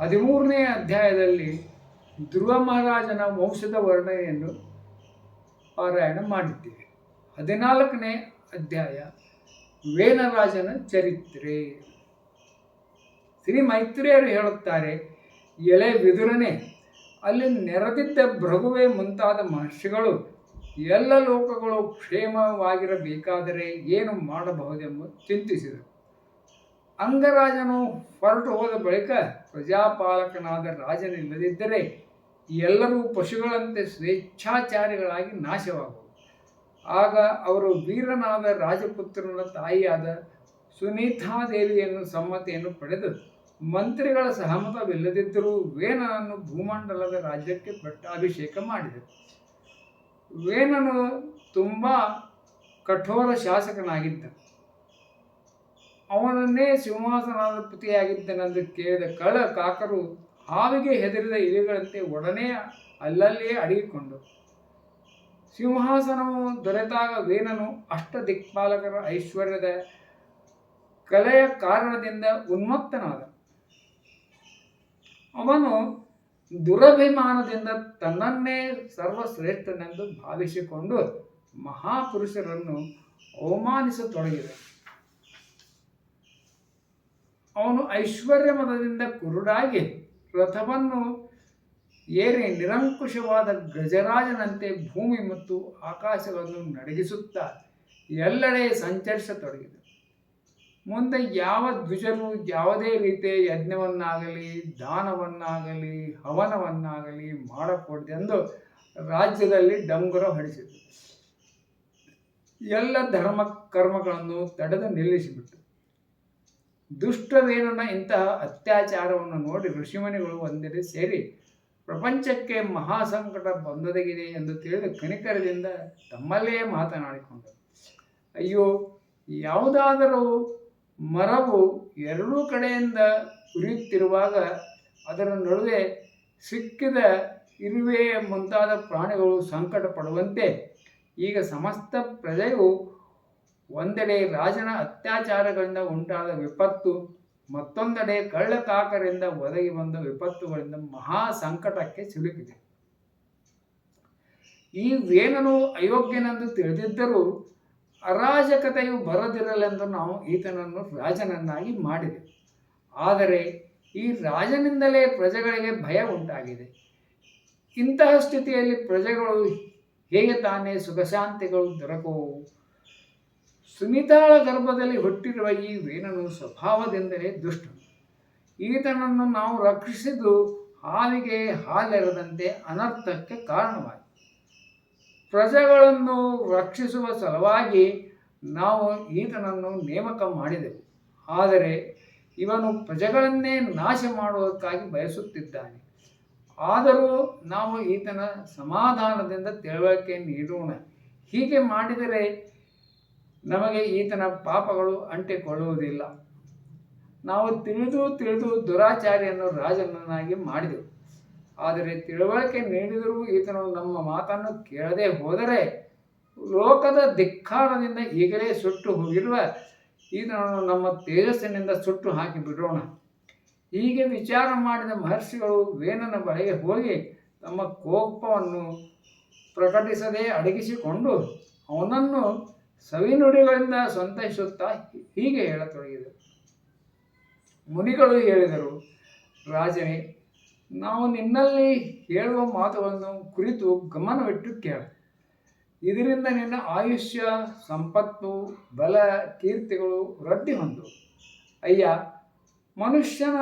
ಹದಿಮೂರನೇ ಅಧ್ಯಾಯದಲ್ಲಿ ಧ್ರುವ ಮಹಾರಾಜನ ವಂಶದ ವರ್ಣನೆಯನ್ನು ಪಾರಾಯಣ ಮಾಡಿದ್ದೇವೆ. ಹದಿನಾಲ್ಕನೇ ಅಧ್ಯಾಯ ವೇನರಾಜನ ಚರಿತ್ರೆ. ಶ್ರೀ ಮೈತ್ರಿಯರು ಹೇಳುತ್ತಾರೆ ಎಲೆ ಬಿದುರನೆ ಅಲ್ಲಿ ನೆರೆದಿದ್ದ ಭೃಗುವೆ ಮುಂತಾದ ಮಹರ್ಷಿಗಳು ಎಲ್ಲ ಲೋಕಗಳು ಕ್ಷೇಮವಾಗಿರಬೇಕಾದರೆ ಏನು ಮಾಡಬಹುದೆಂಬ ಚಿಂತಿಸಿದರು. ಅಂಗರಾಜನು ಹೊರಟು ಹೋದ ಬಳಿಕ ಪ್ರಜಾಪಾಲಕನಾದ ರಾಜನಿಲ್ಲದಿದ್ದರೆ ಎಲ್ಲರೂ ಪಶುಗಳಂತೆ ಸ್ವೇಚ್ಛಾಚಾರಿಗಳಾಗಿ ನಾಶವಾಗುವುದು ಆಗ ಅವರು ವೀರನಾದ ರಾಜಪುತ್ರನ ತಾಯಿಯಾದ ಸುನೀತಾದೇವಿಯನ್ನು ಸಮ್ಮತಿಯನ್ನು ಪಡೆದು ಮಂತ್ರಿಗಳ ಸಹಮತವಿಲ್ಲದಿದ್ದರೂ ವೇನನನ್ನು ಭೂಮಂಡಲದ ರಾಜ್ಯಕ್ಕೆ ಪಟ್ಟಾಭಿಷೇಕ ಮಾಡಿದರು. ವೇನನು ತುಂಬ ಕಠೋರ ಶಾಸಕನಾಗಿದ್ದ. ಅವನನ್ನೇ ಸಿಂಹಾಸನಾಧಿಪತಿಯಾಗಿದ್ದನೆಂದು ಕೇಳಿದ ಕಳ ಕಾಕರು ಹಾವಿಗೆ ಹೆದರಿದ ಇಲಿಗಳಂತೆ ಒಡನೆ ಅಲ್ಲಲ್ಲಿಯೇ ಅಡಗಿಕೊಂಡು, ಸಿಂಹಾಸನವು ದೊರೆತಾಗ ವೇನನು ಅಷ್ಟ ದಿಕ್ಪಾಲಕರ ಐಶ್ವರ್ಯದ ಕಲೆಯ ಕಾರಣದಿಂದ ಉನ್ಮತ್ತನಾದ. ಅವನು ದುರಭಿಮಾನದಿಂದ ತನ್ನನ್ನೇ ಸರ್ವಶ್ರೇಷ್ಠನೆಂದು ಭಾವಿಸಿಕೊಂಡು ಮಹಾಪುರುಷರನ್ನು ಅವಮಾನಿಸತೊಡಗಿದ ಅವನು ಐಶ್ವರ್ಯ ಮತದಿಂದ ಕುರುಡಾಗಿ ರಥವನ್ನು ಏರಿ ನಿರಂಕುಶವಾದ ಗಜರಾಜನಂತೆ ಭೂಮಿ ಮತ್ತು ಆಕಾಶವನ್ನು ನಡಗಿಸುತ್ತಾ ಎಲ್ಲೆಡೆ ಸಂಚರಿಸತೊಡಗಿದ ಮುಂದೆ ಯಾವ ದ್ವಿಜರು ಯಾವುದೇ ರೀತಿಯ ಯಜ್ಞವನ್ನಾಗಲಿ, ದಾನವನ್ನಾಗಲಿ, ಹವನವನ್ನಾಗಲಿ ಮಾಡಕೂಡದೆಂದು ರಾಜ್ಯದಲ್ಲಿ ಡಂಗುರ ಹೊಡಿಸಿತು ಎಲ್ಲ ಧರ್ಮ ಕರ್ಮಗಳನ್ನು ತಡೆದು ನಿಲ್ಲಿಸಿಬಿಟ್ಟು ದುಷ್ಟವೇನನ ಇಂತಹ ಅತ್ಯಾಚಾರವನ್ನು ನೋಡಿ ಋಷಿಮುನಿಗಳು ಒಂದೆಡೆ ಸೇರಿ ಪ್ರಪಂಚಕ್ಕೆ ಮಹಾಸಂಕಟ ಬಂದೊದಗಿದೆ ಎಂದು ತಿಳಿದು ಕನಿಕರದಿಂದ ತಮ್ಮಲ್ಲೇ ಮಾತನಾಡಿಕೊಂಡರು. ಅಯ್ಯೋ, ಯಾವುದಾದರೂ ಮರವು ಎರಡೂ ಕಡೆಯಿಂದ ಉರಿಯುತ್ತಿರುವಾಗ ಅದರ ನಡುವೆ ಸಿಕ್ಕಿದ ಇರುವೆ ಮುಂತಾದ ಪ್ರಾಣಿಗಳು ಸಂಕಟ ಪಡುವಂತೆ ಈಗ ಸಮಸ್ತ ಪ್ರಜೆಯು ಒಂದೆಡೆ ರಾಜನ ಅತ್ಯಾಚಾರಗಳಿಂದ ಉಂಟಾದ ವಿಪತ್ತು, ಮತ್ತೊಂದೆಡೆ ಕಳ್ಳಕಾಕರಿಂದ ಒದಗಿ ಬಂದ ವಿಪತ್ತುಗಳಿಂದ ಮಹಾ ಸಂಕಟಕ್ಕೆ ಸಿಲುಕಿದೆ. ಈ ವೇನನು ಅಯೋಗ್ಯನೆಂದು ತಿಳಿದಿದ್ದರೂ ಅರಾಜಕತೆಯು ಬರದಿರಲೆಂದು ನಾವು ಈತನನ್ನು ರಾಜನನ್ನಾಗಿ ಮಾಡಿದೆ. ಆದರೆ ಈ ರಾಜನಿಂದಲೇ ಪ್ರಜೆಗಳಿಗೆ ಭಯ ಉಂಟಾಗಿದೆ. ಇಂತಹ ಸ್ಥಿತಿಯಲ್ಲಿ ಪ್ರಜೆಗಳು ಹೇಗೆ ತಾನೇ ಸುಖಶಾಂತಿಗಳು ದೊರಕುವವು ಸುನಿತಾಳ ಗರ್ಭದಲ್ಲಿ ಹುಟ್ಟಿರುವ ಈ ವೇನನು ಸ್ವಭಾವದಿಂದಲೇ ದುಷ್ಟನು ಈತನನ್ನು ನಾವು ರಕ್ಷಿಸಿದ್ದು ಹಾಲಿಗೆ ಹಾಲೆರದಂತೆ ಅನರ್ಥಕ್ಕೆ ಕಾರಣವಾಯಿತು ಪ್ರಜೆಗಳನ್ನು ರಕ್ಷಿಸುವ ಸಲುವಾಗಿ ನಾವು ಈತನನ್ನು ನೇಮಕ ಮಾಡಿದೆವು. ಆದರೆ ಇವನು ಪ್ರಜೆಗಳನ್ನೇ ನಾಶ ಮಾಡುವುದಕ್ಕಾಗಿ ಬಯಸುತ್ತಿದ್ದಾನೆ. ಆದರೂ ನಾವು ಈತನ ಸಮಾಧಾನದಿಂದ ತಿಳುವಳಿಕೆ ನೀಡೋಣ. ಹೀಗೆ ಮಾಡಿದರೆ ನಮಗೆ ಈತನ ಪಾಪಗಳು ಅಂಟಿಕೊಳ್ಳುವುದಿಲ್ಲ. ನಾವು ತಿಳಿದು ತಿಳಿದು ದುರಾಚಾರಿಯನ್ನು ರಾಜನನ್ನಾಗಿ ಮಾಡಿದೆವು. ಆದರೆ ತಿಳುವಳಿಕೆ ನೀಡಿದರೂ ಈತನು ನಮ್ಮ ಮಾತನ್ನು ಕೇಳದೆ ಹೋದರೆ ಲೋಕದ ಧಿಕ್ಕಾರದಿಂದ ಈಗಲೇ ಸುಟ್ಟು ಹೋಗಿರುವ ಈತನನ್ನು ನಮ್ಮ ತೇಜಸ್ಸಿನಿಂದ ಸುಟ್ಟು ಹಾಕಿ ಬಿಡೋಣ. ಹೀಗೆ ವಿಚಾರ ಮಾಡಿದ ಮಹರ್ಷಿಗಳು ವೇನನ ಬಳಿಗೆ ಹೋಗಿ ತಮ್ಮ ಕೋಪವನ್ನು ಪ್ರಕಟಿಸದೆ ಅಡಗಿಸಿಕೊಂಡು ಅವನನ್ನು ಸವಿನುಡಿಗಳಿಂದ ಸಂತೈಸುತ್ತಾ ಹೀಗೆ ಹೇಳತೊಡಗಿದರು. ಮುನಿಗಳು ಹೇಳಿದರು, ರಾಜನೇ, ನಾವು ನಿನ್ನಲ್ಲಿ ಹೇಳುವ ಮಾತುಗಳನ್ನು ಕುರಿತು ಗಮನವಿಟ್ಟು ಕೇಳ. ಇದರಿಂದ ನಿನ್ನ ಆಯುಷ್ಯ, ಸಂಪತ್ತು, ಬಲ, ಕೀರ್ತಿಗಳು ವೃದ್ಧಿ ಹೊಂದು. ಅಯ್ಯ, ಮನುಷ್ಯನ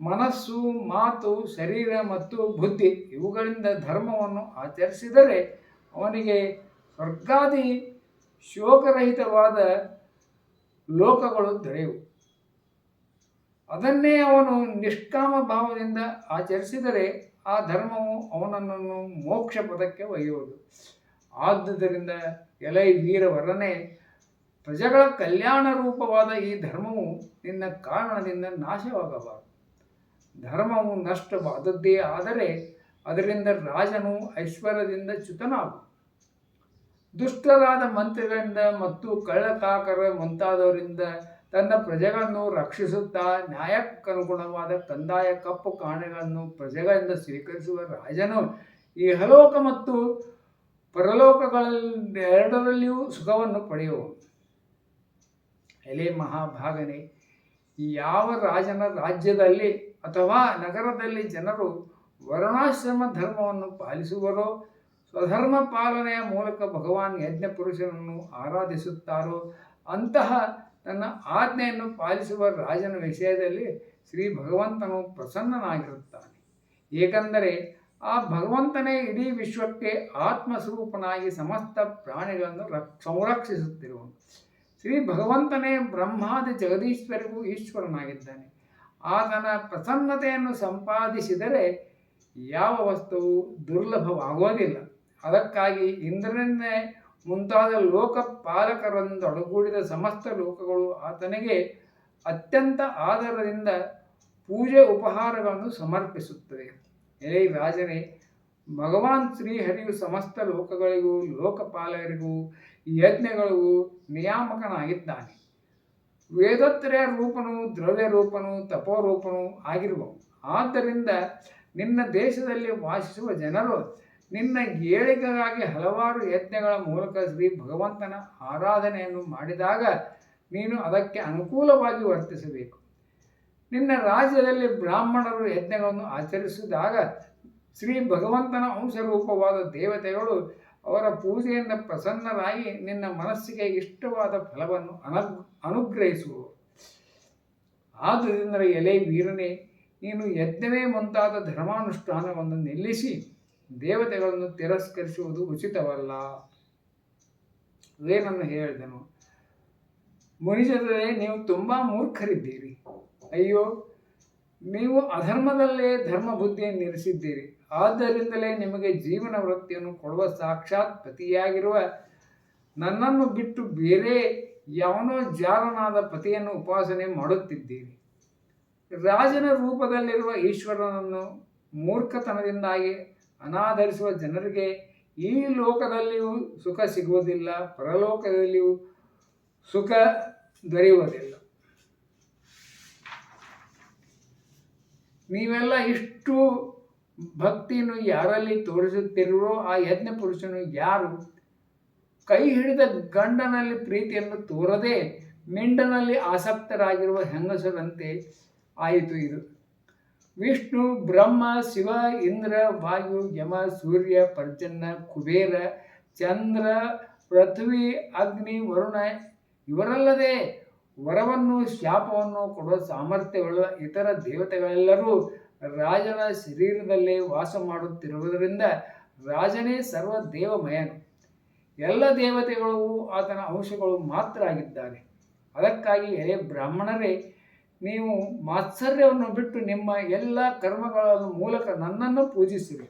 ಮನಸ್ಸು, ಮಾತು, ಶರೀರ ಮತ್ತು ಬುದ್ಧಿ ಇವುಗಳಿಂದ ಧರ್ಮವನ್ನು ಆಚರಿಸಿದರೆ ಅವನಿಗೆ ಸ್ವರ್ಗಾದಿ ಶೋಕರಹಿತವಾದ ಲೋಕಗಳು ದೊರೆಯುವು. ಅದನ್ನೇ ಅವನು ನಿಷ್ಕಾಮ ಭಾವದಿಂದ ಆಚರಿಸಿದರೆ ಆ ಧರ್ಮವು ಅವನನ್ನು ಮೋಕ್ಷ ಪದಕ್ಕೆ ಒಯ್ಯುವುದು. ಆದುದರಿಂದ ಎಲೈ ವೀರವರನೇ ಪ್ರಜೆಗಳ ಕಲ್ಯಾಣ ರೂಪವಾದ ಈ ಧರ್ಮವು ನಿನ್ನ ಕಾರಣದಿಂದ ನಾಶವಾಗಬಾರದು. ಧರ್ಮವು ನಷ್ಟವಾದದ್ದೇ ಆದರೆ ಅದರಿಂದ ರಾಜನು ಐಶ್ವರ್ಯದಿಂದ ಚ್ಯುತನಾಗು. ದುಷ್ಟರಾದ ಮಂತ್ರಿಗಳಿಂದ ಮತ್ತು ಕಳ್ಳಕಾಕರ ಮುಂತಾದವರಿಂದ ತನ್ನ ಪ್ರಜೆಗಳನ್ನು ರಕ್ಷಿಸುತ್ತಾ ನ್ಯಾಯಕ್ಕನುಗುಣವಾದ ಕಂದಾಯ ಕಪ್ಪು ಕಾಣೆಗಳನ್ನು ಪ್ರಜೆಗಳಿಂದ ಸ್ವೀಕರಿಸುವ ರಾಜನು ಈ ಹಲೋಕ ಮತ್ತು ಪರಲೋಕಗಳೆರಡರಲ್ಲಿಯೂ ಸುಖವನ್ನು ಪಡೆಯುವ ಎಲೆ ಮಹಾಭಾಗನೆ ಯಾವ ರಾಜನ ರಾಜ್ಯದಲ್ಲಿ ಅಥವಾ ನಗರದಲ್ಲಿ ಜನರು ವರ್ಣಾಶ್ರಮ ಧರ್ಮವನ್ನು ಪಾಲಿಸುವರೋ ಸ್ವಧರ್ಮ ಪಾಲನೆಯ ಮೂಲಕ ಭಗವಾನ್ ಯಜ್ಞ ಪುರುಷನನ್ನು ಆರಾಧಿಸುತ್ತಾರೋ ಅಂತಹ ತನ್ನ ಆಜ್ಞೆಯನ್ನು ಪಾಲಿಸುವ ರಾಜನ ವಿಷಯದಲ್ಲಿ ಶ್ರೀ ಭಗವಂತನು ಪ್ರಸನ್ನನಾಗಿರುತ್ತಾನೆ. ಏಕೆಂದರೆ ಆ ಭಗವಂತನೇ ಇಡೀ ವಿಶ್ವಕ್ಕೆ ಆತ್ಮಸ್ವರೂಪನಾಗಿ ಸಮಸ್ತ ಪ್ರಾಣಿಗಳನ್ನು ರಕ್ ಸಂರಕ್ಷಿಸುತ್ತಿರುವನು. ಶ್ರೀ ಭಗವಂತನೇ ಬ್ರಹ್ಮಾದಿ ಜಗದೀಶ್ವರಿಗೂ ಈಶ್ವರನಾಗಿದ್ದಾನೆ. ಆತನ ಪ್ರಸನ್ನತೆಯನ್ನು ಸಂಪಾದಿಸಿದರೆ ಯಾವ ವಸ್ತುವು ದುರ್ಲಭವಾಗುವುದಿಲ್ಲ ಅದಕ್ಕಾಗಿ ಇಂದ್ರನನ್ನೇ ಮುಂತಾದ ಲೋಕಪಾಲಕರೊಂದೊಡಗೂಡಿದ ಸಮಸ್ತ ಲೋಕಗಳು ಆತನಿಗೆ ಅತ್ಯಂತ ಆದರದಿಂದ ಪೂಜೆ ಉಪಹಾರಗಳನ್ನು ಸಮರ್ಪಿಸುತ್ತದೆ ಏ ರಾಜನೇ ಭಗವಾನ್ ಶ್ರೀಹರಿಯು ಸಮಸ್ತ ಲೋಕಗಳಿಗೂ, ಲೋಕಪಾಲಕರಿಗೂ, ಯಜ್ಞಗಳಿಗೂ ನಿಯಾಮಕನಾಗಿದ್ದಾನೆ. ವೇದೋತ್ತರೆಯ ರೂಪನು, ದ್ರವ್ಯ ರೂಪನು, ತಪೋರೂಪನು ಆಗಿರುವವು. ಆದ್ದರಿಂದ ನಿನ್ನ ದೇಶದಲ್ಲಿ ವಾಸಿಸುವ ಜನರು ನಿನ್ನ ಏಳಿಗೆಗಾಗಿ ಹಲವಾರು ಯತ್ನಗಳ ಮೂಲಕ ಶ್ರೀ ಭಗವಂತನ ಆರಾಧನೆಯನ್ನು ಮಾಡಿದಾಗ ನೀನು ಅದಕ್ಕೆ ಅನುಕೂಲವಾಗಿ ವರ್ತಿಸಬೇಕು. ನಿನ್ನ ರಾಜ್ಯದಲ್ಲಿ ಬ್ರಾಹ್ಮಣರು ಯಜ್ಞಗಳನ್ನು ಆಚರಿಸಿದಾಗ ಶ್ರೀ ಭಗವಂತನ ಅಂಶರೂಪವಾದ ದೇವತೆಗಳು ಅವರ ಪೂಜೆಯಿಂದ ಪ್ರಸನ್ನರಾಗಿ ನಿನ್ನ ಮನಸ್ಸಿಗೆ ಇಷ್ಟವಾದ ಫಲವನ್ನು ಅನಗ್, ಅನುಗ್ರಹಿಸುವರು. ಆದ್ದರಿಂದ ಎಲೆ ವೀರನೇ ನೀನು ಯಜ್ಞವೇ ಮುಂತಾದ ಧರ್ಮಾನುಷ್ಠಾನವನ್ನು ನಿಲ್ಲಿಸಿ ದೇವತೆಗಳನ್ನು ತಿರಸ್ಕರಿಸುವುದು ಉಚಿತವಲ್ಲ? ಏನನ್ನು ಹೇಳಿದನು. ಮುನಿಜರೇ, ನೀವು ತುಂಬ ಮೂರ್ಖರಿದ್ದೀರಿ. ಅಯ್ಯೋ, ನೀವು ಅಧರ್ಮದಲ್ಲೇ ಧರ್ಮ ಬುದ್ಧಿಯನ್ನು ಇರಿಸಿದ್ದೀರಿ. ಆದ್ದರಿಂದಲೇ ನಿಮಗೆ ಜೀವನ ವೃತ್ತಿಯನ್ನು ಕೊಡುವ ಸಾಕ್ಷಾತ್ ಪತಿಯಾಗಿರುವ ನನ್ನನ್ನು ಬಿಟ್ಟು ಬೇರೆ ಯಾವನೋ ಜಾರನಾದ ಪತಿಯನ್ನು ಉಪಾಸನೆ ಮಾಡುತ್ತಿದ್ದೀರಿ. ರಾಜನ ರೂಪದಲ್ಲಿರುವ ಈಶ್ವರನನ್ನು ಮೂರ್ಖತನದಿಂದಾಗಿ ಅನಾದರಿಸುವ ಜನರಿಗೆ ಈ ಲೋಕದಲ್ಲಿಯೂ ಸುಖ ಸಿಗುವುದಿಲ್ಲ, ಪರಲೋಕದಲ್ಲಿಯೂ ಸುಖ ದೊರೆಯುವುದಿಲ್ಲ. ನೀವೆಲ್ಲ ಇಷ್ಟು ಭಕ್ತಿಯನ್ನು ಯಾರಲ್ಲಿ ತೋರಿಸುತ್ತಿರುವೋ ಆ ಯಜ್ಞ ಪುರುಷನು ಯಾರು? ಕೈ ಹಿಡಿದ ಗಂಡನಲ್ಲಿ ಪ್ರೀತಿಯನ್ನು ತೋರದೆ, ಮಿಂಡನಲ್ಲಿ ಆಸಕ್ತರಾಗಿರುವ ಹೆಂಗಸರಂತೆ ಆಯಿತು ಇದು. ವಿಷ್ಣು, ಬ್ರಹ್ಮ, ಶಿವ, ಇಂದ್ರ, ವಾಯು, ಯಮ, ಸೂರ್ಯ ಪರ್ಜನ್ಯ ಕುಬೇರ, ಚಂದ್ರ, ಪೃಥ್ವಿ, ಅಗ್ನಿ, ವರುಣ ಇವರಲ್ಲದೆ ವರವನ್ನು, ಶಾಪವನ್ನು, ಕೊಡುವ ಸಾಮರ್ಥ್ಯವುಳ್ಳ ಇತರ ದೇವತೆಗಳೆಲ್ಲರೂ ರಾಜನ ಶರೀರದಲ್ಲಿ ವಾಸ ಮಾಡುತ್ತಿರುವುದರಿಂದ ರಾಜನೇ ಸರ್ವ ದೇವಮಯನು. ಎಲ್ಲ ದೇವತೆಗಳು ಆತನ ಅಂಶಗಳು ಮಾತ್ರ ಆಗಿದ್ದಾರೆ. ಅದಕ್ಕಾಗಿ ಹೇ ಬ್ರಾಹ್ಮಣರೇ ನೀವು ಮಾತ್ಸರ್ಯವನ್ನು ಬಿಟ್ಟು ನಿಮ್ಮ ಎಲ್ಲ ಕರ್ಮಗಳ ಮೂಲಕ ನನ್ನನ್ನು ಪೂಜಿಸಿರಿ.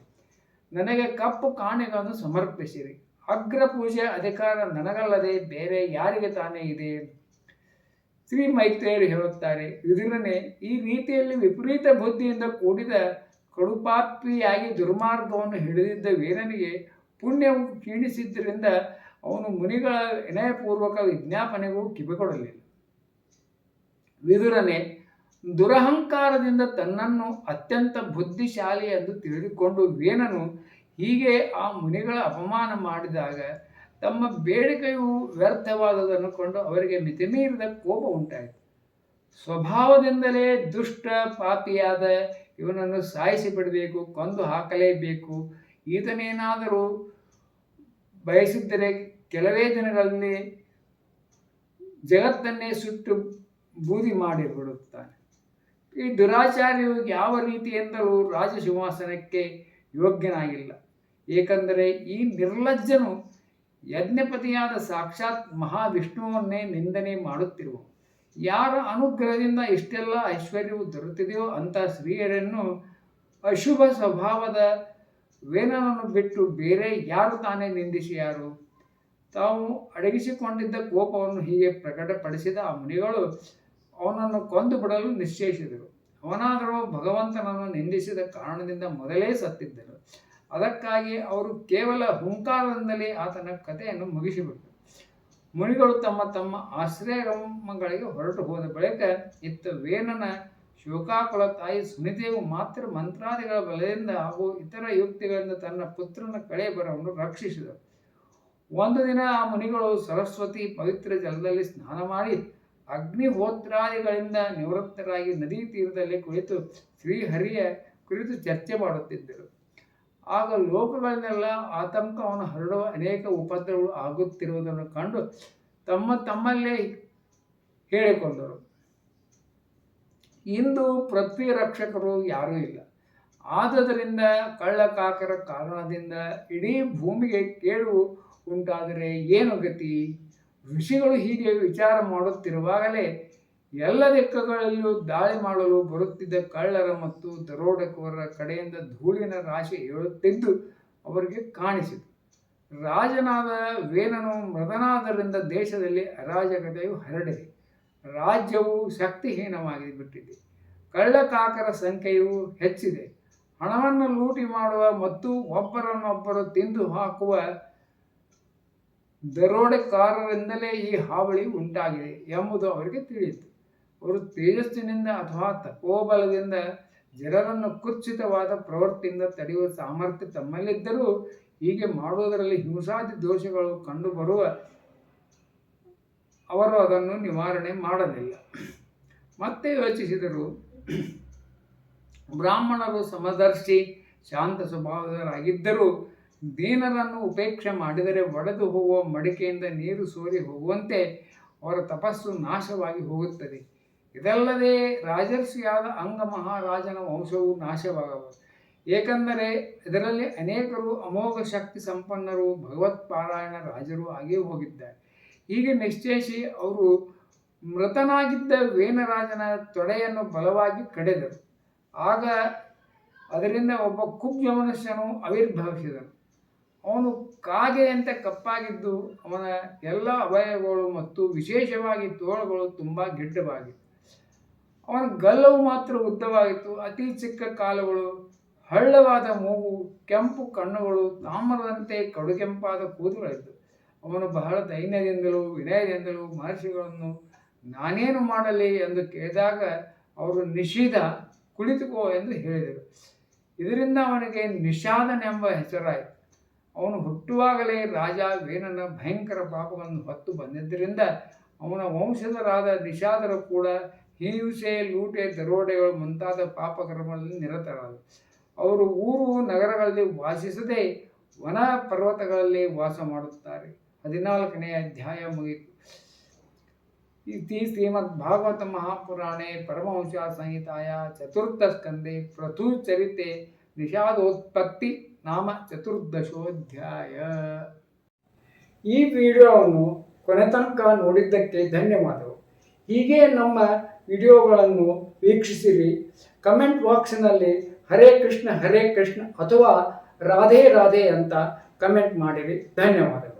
ನನಗೆ ಕಪ್ಪು ಕಾಣೆಗಳನ್ನು ಸಮರ್ಪಿಸಿರಿ. ಅಗ್ರ ಪೂಜೆ ಅಧಿಕಾರ ನನಗಲ್ಲದೆ ಬೇರೆ ಯಾರಿಗೆ ತಾನೇ ಇದೆ? ಶ್ರೀ ಮೈತ್ರೇಯರು ಹೇಳುತ್ತಾರೆ ವಿದುರನೇ ಈ ರೀತಿಯಲ್ಲಿ ವಿಪರೀತ ಬುದ್ಧಿಯಿಂದ ಕೂಡಿದ ಕಡುಪಾಪಿಯಾಗಿ ದುರ್ಮಾರ್ಗವನ್ನು ಹಿಡಿದಿದ್ದ ವೀರನಿಗೆ ಪುಣ್ಯವು ಕ್ಷೀಣಿಸಿದ್ದರಿಂದ ಅವನು ಮುನಿಗಳ ವಿನಯಪೂರ್ವಕ ವಿಜ್ಞಾಪನೆಗೂ ಕಿವಿಗೊಡಲಿಲ್ಲ. ವಿದುರನೇ ದುರಹಂಕಾರದಿಂದ ತನ್ನನ್ನು ಅತ್ಯಂತ ಬುದ್ಧಿಶಾಲಿ ಎಂದು ತಿಳಿದುಕೊಂಡು ವೇನನು ಹೀಗೆ ಆ ಮುನಿಗಳ ಅಪಮಾನ ಮಾಡಿದಾಗ ತಮ್ಮ ಬೇಡಿಕೆಯು ವ್ಯರ್ಥವಾದದನ್ನು ಕೊಂಡು ಅವರಿಗೆ ಮಿತಿಮೀರಿದ ಕೋಪ ಉಂಟಾಯಿತು. ಸ್ವಭಾವದಿಂದಲೇ ದುಷ್ಟ ಪಾಪಿಯಾದ ಇವನನ್ನು ಸಾಯಿಸಿ ಬಿಡಬೇಕು, ಕೊಂದು ಹಾಕಲೇಬೇಕು. ಈತನೇನಾದರೂ ಬಯಸಿದ್ದರೆ ಕೆಲವೇ ದಿನಗಳಲ್ಲಿ ಜಗತ್ತನ್ನೇ ಸುಟ್ಟು ಬೂದಿ ಮಾಡಿಬಿಡುತ್ತಾನೆ. ಈ ದುರಾಚಾರ್ಯರು ಯಾವ ರೀತಿಯಿಂದಲೂ ರಾಜಸಿಂಹಾಸನಕ್ಕೆ ಯೋಗ್ಯನಾಗಿಲ್ಲ. ಏಕೆಂದರೆ ಈ ನಿರ್ಲಜ್ಜನು ಯಜ್ಞಪತಿಯಾದ ಸಾಕ್ಷಾತ್ ಮಹಾವಿಷ್ಣುವನ್ನೇ ನಿಂದನೆ ಮಾಡುತ್ತಿರುವ. ಯಾರ ಅನುಗ್ರಹದಿಂದ ಇಷ್ಟೆಲ್ಲ ಐಶ್ವರ್ಯವು ದೊರೆತಿದೆಯೋ ಅಂಥ ಸ್ತ್ರೀಯರನ್ನು ಅಶುಭ ಸ್ವಭಾವದ ವೇನನನ್ನು ಬಿಟ್ಟು ಬೇರೆ ಯಾರು ತಾನೇ ನಿಂದಿಸಿ ಯಾರು? ತಾವು ಅಡಗಿಸಿಕೊಂಡಿದ್ದ ಕೋಪವನ್ನು ಹೀಗೆ ಪ್ರಕಟಪಡಿಸಿದ ಆ ಮುನಿಗಳು ಅವನನ್ನು ಕೊಂದು ಬಿಡಲು ನಿಶ್ಚಯಿಸಿದರು. ಅವನಾದರೂ ಭಗವಂತನನ್ನು ನಿಂದಿಸಿದ ಕಾರಣದಿಂದ ಮೊದಲೇ ಸತ್ತಿದ್ದರು. ಅದಕ್ಕಾಗಿ ಅವರು ಕೇವಲ ಹುಂಕಾರದಿಂದಲೇ ಆತನ ಕಥೆಯನ್ನು ಮುಗಿಸಿಬಿಟ್ಟರು. ಮುನಿಗಳು ತಮ್ಮ ತಮ್ಮ ಆಶ್ರಯಗಳಿಗೆ ಹೊರಟು ಹೋದ ಬಳಿಕ ಇತ್ತ ವೇನನ ಶೋಕಾಕುಲ ತಾಯಿ ಸುನಿತೆಯು ಮಾತ್ರ ಮಂತ್ರಾದಿಗಳ ಬಲದಿಂದ ಹಾಗೂ ಇತರ ಯುಕ್ತಿಗಳಿಂದ ತನ್ನ ಪುತ್ರನ ಕಳೆ ಬರವನ್ನು ರಕ್ಷಿಸಿದರು. ಒಂದು ದಿನ ಆ ಮುನಿಗಳು ಸರಸ್ವತಿ ಪವಿತ್ರ ಜಲದಲ್ಲಿ ಸ್ನಾನ ಮಾಡಿ ಅಗ್ನಿಹೋತ್ರಾದಿಗಳಿಂದ ನಿವೃತ್ತರಾಗಿ ನದಿ ತೀರದಲ್ಲಿ ಕುಳಿತು ಶ್ರೀಹರಿಯ ಕುರಿತು ಚರ್ಚೆ ಮಾಡುತ್ತಿದ್ದರು. ಆಗ ಲೋಕಗಳನ್ನೆಲ್ಲ ಆತಂಕವನ್ನು ಹರಡುವ ಅನೇಕ ಉಪದ್ರವಗಳು ಆಗುತ್ತಿರುವುದನ್ನು ಕಂಡು ತಮ್ಮ ತಮ್ಮಲ್ಲೇ ಹೇಳಿಕೊಂಡರು. ಇಂದು ಪೃಥ್ವಿ ರಕ್ಷಕರು ಯಾರೂ ಇಲ್ಲ. ಆದದರಿಂದ ಕಳ್ಳಕಾಕರ ಕಾರಣದಿಂದ ಇಡೀ ಭೂಮಿಗೆ ಕೇಳು ಉಂಟಾದರೆ ಏನು ಗತಿ? ಋಷಿಗಳು ಹೀಗೆ ವಿಚಾರ ಮಾಡುತ್ತಿರುವಾಗಲೇ ಎಲ್ಲ ದಿಕ್ಕುಗಳಲ್ಲೂ ದಾಳಿ ಮಾಡಲು ಬರುತ್ತಿದ್ದ ಕಳ್ಳರ ಮತ್ತು ದರೋಡೆಕೋರರ ಕಡೆಯಿಂದ ಧೂಳಿನ ರಾಶಿ ಹೇಳುತ್ತಿದ್ದು ಅವರಿಗೆ ಕಾಣಿಸಿತು. ರಾಜನಾದ ವೇನನು ಮೃದನಾದರಿಂದ ದೇಶದಲ್ಲಿ ಅರಾಜಕತೆಯು ಹರಡಿದೆ. ರಾಜ್ಯವು ಶಕ್ತಿಹೀನವಾಗಿ ಬಿಟ್ಟಿದೆ ಕಳ್ಳಕಾಕರ ಸಂಖ್ಯೆಯು ಹೆಚ್ಚಿದೆ. ಹಣವನ್ನು ಲೂಟಿ ಮಾಡುವ ಮತ್ತು ಒಬ್ಬರನ್ನೊಬ್ಬರು ತಿಂದು ಹಾಕುವ ದರೋಡೆಕಾರರಿಂದಲೇ ಈ ಹಾವಳಿ ಉಂಟಾಗಿದೆ ಎಂಬುದು ಅವರಿಗೆ ತಿಳಿಯಿತು. ಅವರು ತೇಜಸ್ಸಿನಿಂದ ಅಥವಾ ತಪೋಬಲದಿಂದ ಜನರನ್ನು ಕುರ್ಚಿತವಾದ ಪ್ರವೃತ್ತಿಯಿಂದ ತಡೆಯುವ ಸಾಮರ್ಥ್ಯ ತಮ್ಮಲ್ಲಿದ್ದರೂ ಹೀಗೆ ಮಾಡುವುದರಲ್ಲಿ ಹಿಂಸಾದಿ ದೋಷಗಳು ಕಂಡುಬರುವ ಅವರು ಅದನ್ನು ನಿವಾರಣೆ ಮಾಡಲಿಲ್ಲ. ಮತ್ತೆ ಯೋಚಿಸಿದರು. ಬ್ರಾಹ್ಮಣರು ಸಮದರ್ಶಿ, ಶಾಂತ ಸ್ವಭಾವದವರಾಗಿದ್ದರೂ ದೀನರನ್ನು ಉಪೇಕ್ಷೆ ಮಾಡಿದರೆ ಒಡೆದು ಹೋಗುವ ಮಡಿಕೆಯಿಂದ ನೀರು ಸೋರಿ ಹೋಗುವಂತೆ ಅವರ ತಪಸ್ಸು ನಾಶವಾಗಿ ಹೋಗುತ್ತದೆ. ಇದಲ್ಲದೆ ರಾಜರ್ಷಿಯಾದ ಅಂಗ ಮಹಾರಾಜನ ವಂಶವು ನಾಶವಾಗಬಹುದು. ಏಕೆಂದರೆ ಇದರಲ್ಲಿ ಅನೇಕರು ಅಮೋಘ ಶಕ್ತಿ ಸಂಪನ್ನರು ಭಗವತ್ಪಾರಾಯಣ ರಾಜರು ಆಗೇ ಹೋಗಿದ್ದಾರೆ. ಹೀಗೆ ನಿಶ್ಚಯಿಸಿ ಅವರು ಮೃತನಾಗಿದ್ದ ವೇನರಾಜನ ತೊಡೆಯನ್ನು ಬಲವಾಗಿ ಕಡೆದರು. ಆಗ ಅದರಿಂದ ಒಬ್ಬ ಕುಬ್ಜ ಮನುಷ್ಯನು ಆವಿರ್ಭವಿಸಿದನು. ಅವನು ಕಾಗೆಯಂತೆ ಕಪ್ಪಾಗಿದ್ದು ಅವನ ಎಲ್ಲ ಅವಯವಗಳು ಮತ್ತು ವಿಶೇಷವಾಗಿ ತೋಳುಗಳು ತುಂಬ ಗಿಡ್ಡವಾಗಿತ್ತು. ಅವನ ಗಲ್ಲವು ಮಾತ್ರ ಉದ್ದವಾಗಿತ್ತು. ಅತಿ ಚಿಕ್ಕ ಕಾಲುಗಳು, ಹಳ್ಳವಾದ ಮೂಗು, ಕೆಂಪು ಕಣ್ಣುಗಳು, ತಾಮ್ರದಂತೆ ಕಡುಕೆಂಪಾದ ಕೂದಲುಗಳಿದ್ದವು ಅವನು ಬಹಳ ದೈನ್ಯದಿಂದಲೂ, ವಿನಯದಿಂದಲೂ ಮಹರ್ಷಿಗಳನ್ನು ನಾನೇನು ಮಾಡಲಿ ಎಂದು ಕೇಳಿದಾಗ ಅವರು ನಿಷೀಧ ಕುಳಿತುಕೋ ಎಂದು ಹೇಳಿದರು. ಇದರಿಂದ ಅವನಿಗೆ ನಿಷಾದನೆಂಬ ಹೆಸರಾಯಿತು. ಅವನು ಹುಟ್ಟುವಾಗಲೇ ರಾಜ ವೇನನ ಭಯಂಕರ ಪಾಪವನ್ನು ಹೊತ್ತು ಬಂದಿದ್ದರಿಂದ ಅವನ ವಂಶದರಾದ ನಿಷಾದರು ಕೂಡ ಹಿಂಸೆ ಲೂಟೆ, ದರೋಡೆಗಳು ಮುಂತಾದ ಪಾಪಕರ್ಮಗಳಲ್ಲಿ ನಿರತರಾದರು. ಅವರು ಊರು ನಗರಗಳಲ್ಲಿ ವಾಸಿಸದೆ ವನ ಪರ್ವತಗಳಲ್ಲಿ ವಾಸ ಮಾಡುತ್ತಾರೆ. ಹದಿನಾಲ್ಕನೇ ಅಧ್ಯಾಯ ಮುಗಿತು. ಇತಿ ಶ್ರೀಮದ್ ಭಾಗವತ ಮಹಾಪುರಾಣೆ ಪರಮವಂಶ ಸಂಹಿತಾಯ ಚತುರ್ಥ ಸ್ಕಂದೆ ಪ್ರಥುಚರಿತೆ ನಿಷಾದೋತ್ಪತ್ತಿ ನಾಮ ಚತುರ್ದಶೋಧ್ಯಾಯ. ಈ ವಿಡಿಯೋವನ್ನು ಕೊನೆ ತನಕ ನೋಡಿದ್ದಕ್ಕೆ ಧನ್ಯವಾದಗಳು. ಹೀಗೆ ನಮ್ಮ ವಿಡಿಯೋಗಳನ್ನು ವೀಕ್ಷಿಸಿರಿ. ಕಮೆಂಟ್ ಬಾಕ್ಸ್ನಲ್ಲಿ ಹರೇ ಕೃಷ್ಣ ಹರೇ ಕೃಷ್ಣ ಅಥವಾ ರಾಧೆ ರಾಧೆ ಅಂತ ಕಮೆಂಟ್ ಮಾಡಿರಿ. ಧನ್ಯವಾದಗಳು.